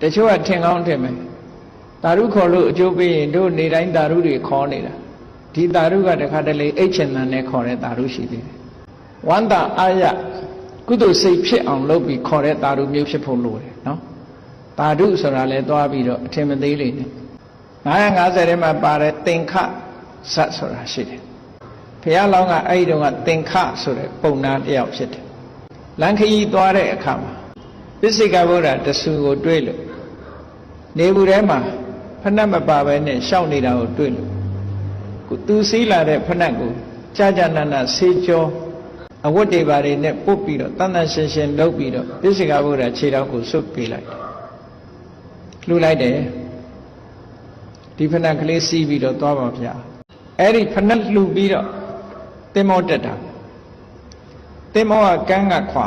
တချို့ကထင်ကောင်းထင်မယ်တာရုခေါ်လို့အကျိုးပေးရင်တို့နေတိုင်းတာရုတွေခေါ်နေတာဒီတာရုကတခါတလေအိတ်ချင်တန်နဲ့ခေါ်တဲ့တာရုရှိသေးတယ်ဝန္တာအာရကုသိုလ်စိတ်ဖြစ်အောင်လုပ်ပြီးခေါ်တဲ့တာရုမျိုးဖြစ်ဖို့လိုတယ်နော်တာရုဆိုတာလဲသွားပြီးတော့အထင်မသေးလေနဲ့950ထဲမှာပါတဲ့သင်္ခဇတ်ဆိုတာရှိတယ်ဘုရားလောင်းကအဲ့ဒီတော့ကသင်္ခဆိုတဲ့ပုံနာတစ်ယောက်ဖြစ်တယ်လန်ခရီးသွားတဲ့အခါမှာ ပစ္စိကဗုဒ္ဓတဆူကိုတွေ့လို့နေဘူးထဲမှာဖဏတ်မပါဘဲနဲ့ရှောက်နေတာကိုတွေ့လို့ကိုသူစည်းလာတဲ့ဖဏတ်ကိုကြာကြာနာနာဆေးကြောအဝတ်တွေပါတွေနဲ့ပုတ်ပြီးတော့တန်တန်ရှင်းရှင်းလုပ်ပြီးတော့ပစ္စိကဗုဒ္ဓခြေထောက်ကိုဆွတ်ပေးလိုက်တယ်လှူလိုက်တယ်ဒီဖဏတ်ကလေးစီးပြီးတော့သွားပါဗျာအဲ့ဒီဖဏတ်လှူပြီးတော့တင်မောတက်တာတင်မောကကန်းကခွာ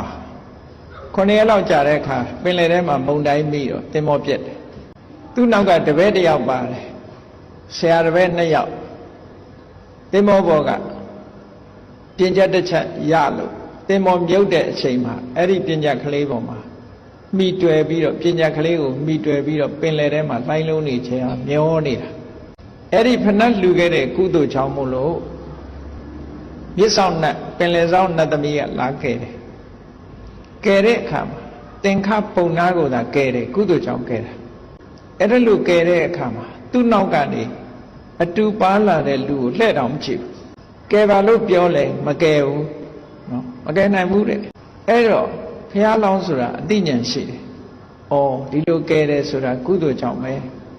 ခုနှစ်ရက်လောက်ကြာတဲ့အခါပင်လယ်ထဲမှာမုန်တိုင်းပြီးတော့တင်မောပြက်တယ်သူ့နောက်ကတပည့်တစ်ယောက်ပါတယ်ဆရာတပည့်နှစ်ယောက်တင်မောဘောကပြင်ချက်တစ်ချက်ရလို့တင်မောမြုပ်တဲ့အချိန်မှာအဲ့ဒီပြင်ချက်ကလေးပေါ်မှာမိတွယ်ပြီးတော့ပြင်ချက်ကလေးကိုမိတွယ်ပြီးတော့ပင်လယ်ထဲမှာလှိုင်းလုံးနေချင်အောင်မျောနေတာအဲ့ဒီဖဏတ်လှူခဲ့တဲ့ကုသိုလ်ချောင်းမို့လို့မြစ်ဆောင်နတ်ပင်လယ်ဆောင်နတ်သမီးကလာခဲ့တယ် ကယ်တဲ့အခါမှာသင်္ခပုံနာကိုသာကယ်တယ်ကုသိုလ်ချောင်းကယ်တာအဲ့ဒါလို့ကယ်တဲ့အခါမှာသူ့နောက်ကနေအတူပါလာတဲ့လူကိုလှဲ့တောင်မချဘူးကယ်ပါလို့ပြောလဲမကယ်ဘူးနော်မကယ်နိုင်ဘူးတဲ့အဲ့တော့ဘုရားလောင်းဆိုတာအသိဉာဏ်ရှိတယ်။အော်ဒီလိုကယ်တယ်ဆိုတာကုသိုလ်ကြောင့်ပဲ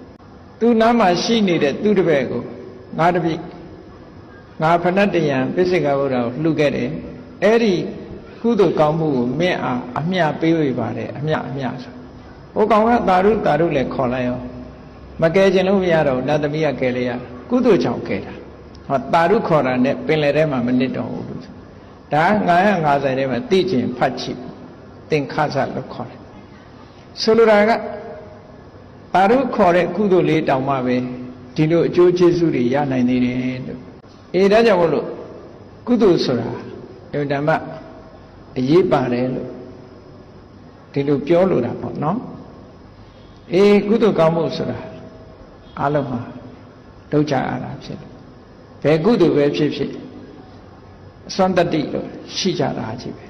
။သူနားမှာရှိနေတဲ့သူတပည့်ကိုငါတပိငါဖဏတ်တယံပိစိကဗုဒ္ဓကိုလှူခဲ့တယ်။အဲ့ဒီ ကုသိုလ်ကောင်းမှုကိုမြင့်အားအမျှပေးဝေပါတယ်အမျှအမျှဆို။ဟိုကောင်ကတာရုတာရုလည်းခေါ်လိုက်ရောမကယ်ခြင်းလို့မရတော့ဘူးနတ်သမီးကကယ်လေရကုသိုလ်ကြောင့်ကယ်တာ။ဟောတာရုခေါ်တာနဲ့ပင်လယ်ထဲမှာမနစ်တော့ဘူးလို့ဆို။ဒါ950ထဲမှာသိခြင်းဖတ်ချစ်သင်္ခါဇလို့ခေါ်တယ်ဆိုလိုတာကပါရုခေါ်တဲ့ကုသိုလ်လေးတောင်မှပဲဒီလိုအကျိုးကျေးဇူးတွေရနိုင်သေးတယ်လို့အေးဒါကြောင့်မလို့ကုသိုလ်ဆိုတာအင်တမ အရေးပါတယ်လို့ဒီလိုပြောလိုတာပေါ့နော်အေးကုသိုလ်ကောင်းမှုဆိုတာအလုံးမှာဒုက္ခအားတာဖြစ်တယ်ဘယ်ကုသိုလ်ပဲဖြစ်ဖြစ်အစွမ်းတတ္တိလို့ရှိကြတာကြီးပဲ